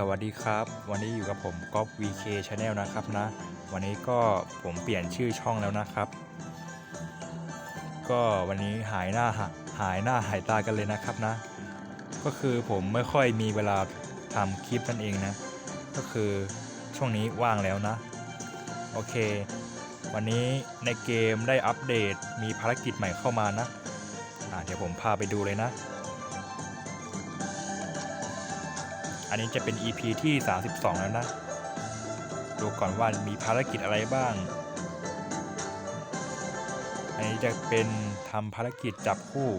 สวัสดีครับ วันนี้อยู่กับผมก๊อฟ VK Channel นะครับนะ วันนี้ก็ผมเปลี่ยนชื่อช่องแล้วนะครับ ก็วันนี้หายหน้าหาหายหน้าหายตากันเลยนะครับนะ ก็คือผมไม่ค่อยมีเวลาทำคลิปนั่นเองนะ ก็คือช่วงนี้ว่างแล้วนะ โอเค วันนี้ในเกมได้อัปเดตมีภารกิจใหม่เข้ามานะะเดี๋ยวผมพาไปดูเลยนะ อันนี้จะเป็น EP ที่ 32 แล้วนะ ดูก่อนว่ามีภารกิจอะไรบ้าง อันนี้จะเป็นทำภารกิจจับคู่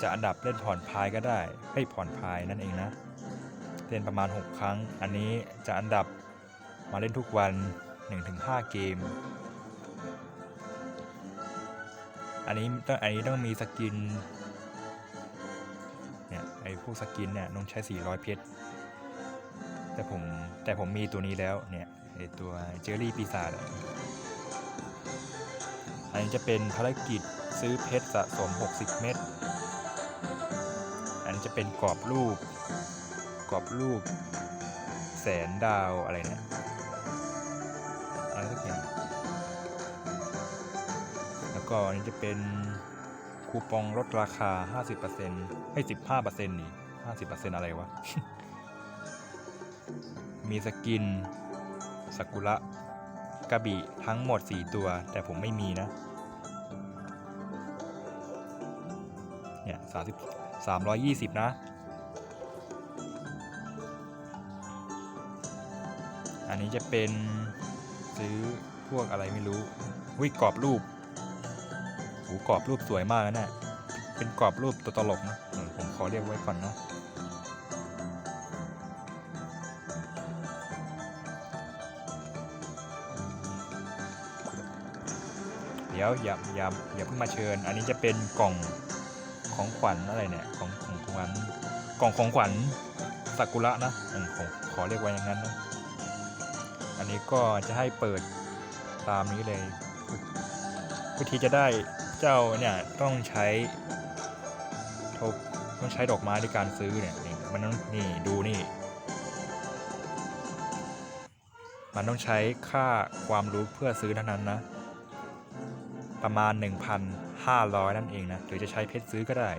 จะอันดับเล่นผ่อนพายก็ได้ ให้ผ่อนพายนั่นเองนะ เล่นประมาณ 6 ครั้ง อันนี้จะอันดับมาเล่นทุกวัน 1-5 เกม อันนี้ต้องอันนี้ต้องมีสกินเนี่ยไอ้พวกสกินเนี่ยต้องใช้ 400 เพชร แต่ผมแต่ผมมีตัวนี้แล้วเนี่ยไอตัวเจอรี่ปีศาจอะอันนี้จะเป็นภารกิจซื้อเพชรสะสม 60 เม็ด อันจะเป็นกรอบรูป กรอบรูป แสนดาวอะไรเนี่ยอะไรสักอย่างแล้วก็อันนี้จะเป็นคูปองลดราคา 50%ให้ 15%นี่ 50%อะไรวะ มีสกินสกุระกระบี่ทั้งหมด 4 ตัว แต่ผมไม่มีนะ เนี่ย30 320นะ อันนี้จะเป็นซื้อพวกอะไรไม่รู้วิกรอบรูปหูกรอบรูปสวยมากนะเนี่ยเป็นกรอบรูปตัวตลกนะ ผมขอเรียกไว้ก่อนนะ เดี๋ยวอย่าอย่าอย่าเพิ่งมาเชิญ อันนี้จะเป็นกล่องของขวัญอะไรเนี่ยของของขวัญกล่องของขวัญซากุระนะเออผมขอเรียกไว้อย่างนั้นนะอันนี้ก็จะให้เปิดตามนี้เลย วิธีจะได้เจ้าเนี่ยต้องใช้ทบต้องใช้ดอกไม้ในการซื้อเนี่ยนี่มันต้องนี่ดูนี่ มันต้องใช้ค่าความรู้เพื่อซื้อเท่านั้นนะ ประมาณ 1,500 นั่นเองนะ หรือจะใช้เพชรซื้อก็ได้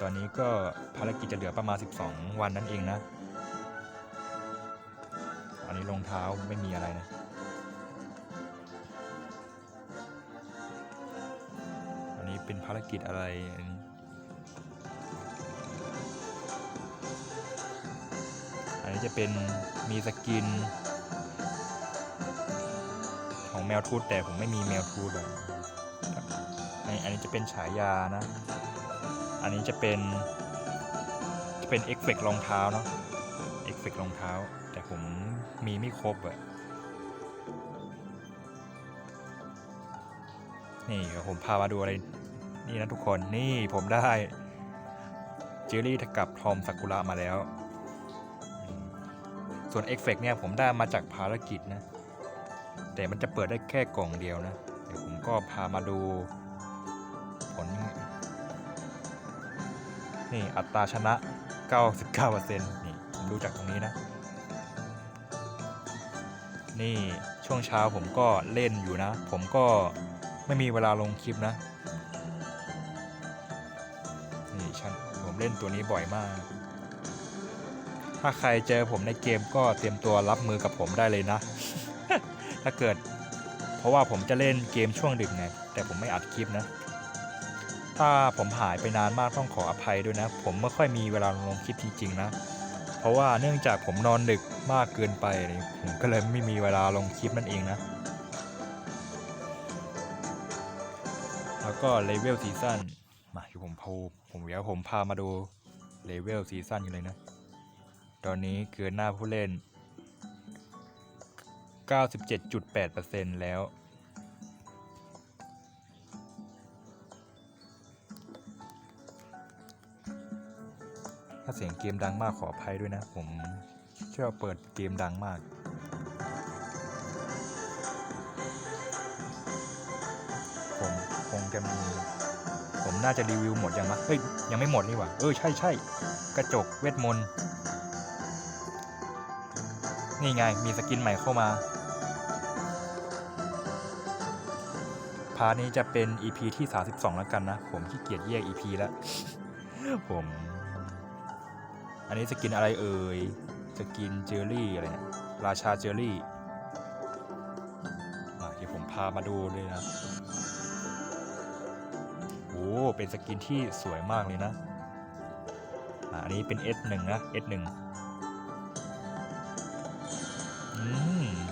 ตอนนี้ก็ภารกิจจะเหลือประมาณ 12 วันนั่นเองนะ อันนี้รองเท้าไม่มีอะไรนะอันนี้เป็นภารกิจอะไรอันนี้อันนี้จะเป็นมีสกิน แมวทูตแต่ผมไม่มีแมวทูตอะอันนี้อันนี้จะเป็นฉายานะ อันนี้จะเป็นจะเป็นเอฟเฟกรองเท้าเนาะเอฟเฟกรองเท้า แต่ผมมีไม่ครบอะนี่ผมพามาดูอะไรนี่นะทุกคนนี่ผมได้เจอรี่กับทอมซากุระมาแล้ว ส่วนเอฟเฟกเนี่ยผมได้มาจากภารกิจนะ แต่มันจะเปิดได้แค่กล่องเดียวนะเดี๋ยวผมก็พามาดูผล นี่อัตราชนะ 99%นี่ผมดูจากตรงนี้นะ นี่ช่วงเช้าผมก็เล่นอยู่นะ ผมก็ไม่มีเวลาลงคลิปนะ นี่ฉันผมเล่นตัวนี้บ่อยมาก ถ้าใครเจอผมในเกมก็เตรียมตัวรับมือกับผมได้เลยนะ ถ้าเกิด เพราะว่าผมจะเล่นเกมช่วงดึกไงแต่ผมไม่อัดคลิปนะ ถ้าผมหายไปนานมากต้องขออภัยด้วยนะ ผมไม่ค่อยมีเวลาลงคลิปจริงๆนะ เพราะว่าเนื่องจากผมนอนดึกมากเกินไปเลยผมก็เลยไม่มีเวลาลงคลิปนั่นเองนะ แล้วก็เลเวลซีซั่นมาเดี๋ยวผมพาผมเดี๋ยวผมพามาดูเลเวลซีซั่นกันเลยนะ ตอนนี้เกินหน้าผู้เล่น 97.8%แล้ว ถ้าเสียงเกมดังมากขออภัยด้วยนะ ผมเชื่อว่าเปิดเกมดังมากผมคงจะมี ผมน่าจะรีวิวหมดยังมะเฮ้ย ยังไม่หมดนี่หว่า เออ ใช่ใช่กระจกเวทมนต์ นี่ไง มีสกินใหม่เข้ามาาร์ทนี้จะเป็น EP ที่ 32 แล้วกันนะ ผมขี้เกียจแยก EP แล้ว ผม อันนี้สกินอะไรเอ่ยสกินเจอรี่อะไรเนี่ย ราชาเจอรี่เดี๋ยวผมพามาดูเลยนะ โอ้ เป็นสกินที่สวยมากเลยนะอันนี้เป็น S1 นะ S1 อืม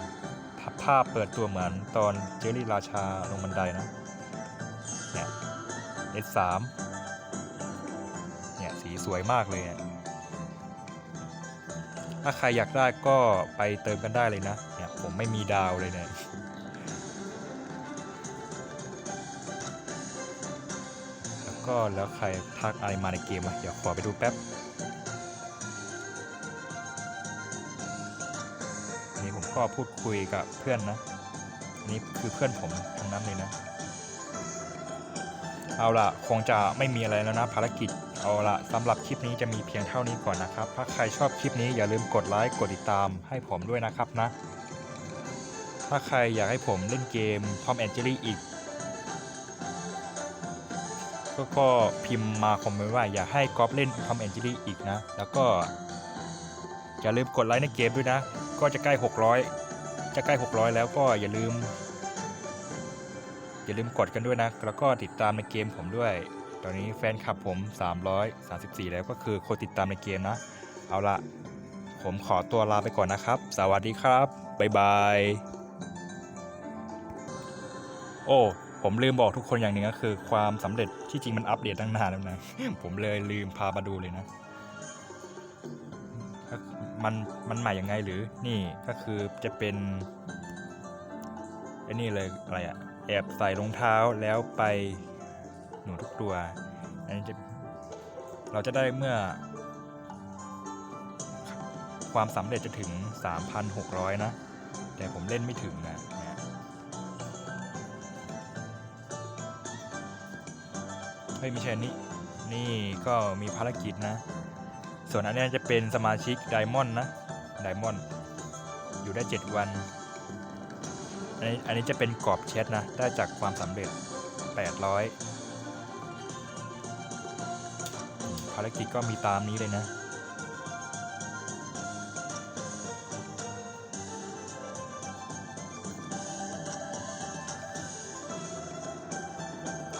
าพภาพเปิดตัวเหมือนตอนเจอรี่ราชาลงบันไดนะ เนี่ย S3 เนี่ย สีสวยมากเลยถ้าใครอยากได้ก็ไปเติมกันได้เลยนะ เนี่ยผมไม่มีดาวเลยเนี่ยแล้วก็แล้วใครทักอะไรมาในเกมวะเดี๋ยวขอไปดูแป๊บ ก็พูดคุยกับเพื่อนนะนนี้คือเพื่อนผมทั้งนั้นเลยนะ เอาล่ะคงจะไม่มีอะไรแล้วนะภารกิจ เอาล่ะสำหรับคลิปนี้จะมีเพียงเท่านี้ก่อนนะครับ ถ้าใครชอบคลิปนี้อย่าลืมกดไลค์กดติดตามให้ผมด้วยนะครับนะ ถ้าใครอยากให้ผมเล่นเกม Tom and Jerry อีกก็ก็พิมพ์มาคอมเมนต์ว่าอยากให้กอล์ฟเล่น Tom and Jerry อีกนะ แล้วก็อย่าลืมกดไลค์ในเกมด้วยนะ ก็จะใกล้ 600 จะใกล้ 600 แล้วก็อย่าลืม อย่าลืมกดกันด้วยนะ แล้วก็ติดตามในเกมผมด้วย ตอนนี้แฟนคลับผม 334 แล้วก็คือคนติดตามในเกมนะ เอาละผมขอตัวลาไปก่อนนะครับ สวัสดีครับ บ๊ายบาย โอ้ผมลืมบอกทุกคนอย่างหนึ่งก็คือ ความสำเร็จที่จริงมันอัปเดตตั้งนานแล้วนะ ผมเลยลืมพามาดูเลยนะ มันมันใหม่ยังไงหรือนี่ก็คือจะเป็นไอ้นี่เลยอะไรอะแอบใส่รองเท้าแล้วไปหนูทุกตัวอันนี้จะเราจะได้เมื่อ ความสำเร็จจะถึง 3,600 นะ แต่ผมเล่นไม่ถึงนะเนี่ยเฮ้ยไม่ใช่นี่ นี่ก็มีภารกิจนะ ส่วนอันนี้จะเป็นสมาชิกไดมอนด์นะไดมอนด์อยู่ได้ 7 วัน อันนี้อันนี้จะเป็นกรอบแชทนะ ได้จากความสำเร็จ 800 ภารกิจก็มีตามนี้เลยนะ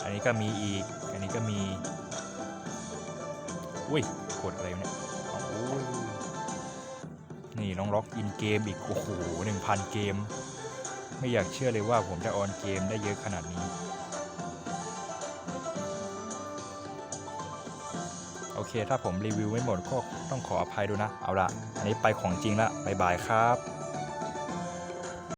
อันนี้ก็มีอีก อันนี้ก็มี อุ้ย กดอะไรเนี่ยเอาโอ้ยนี่น้องล็อกอินเกมอีก โอ้โหหนึ่งพันเกม ไม่อยากเชื่อเลยว่าผมจะออนเกมได้เยอะขนาดนี้ โอเค ถ้าผมรีวิวไม่หมดก็ต้องขออภัยด้วยนะ เอาละอันนี้ไปของจริงละบายบายครับ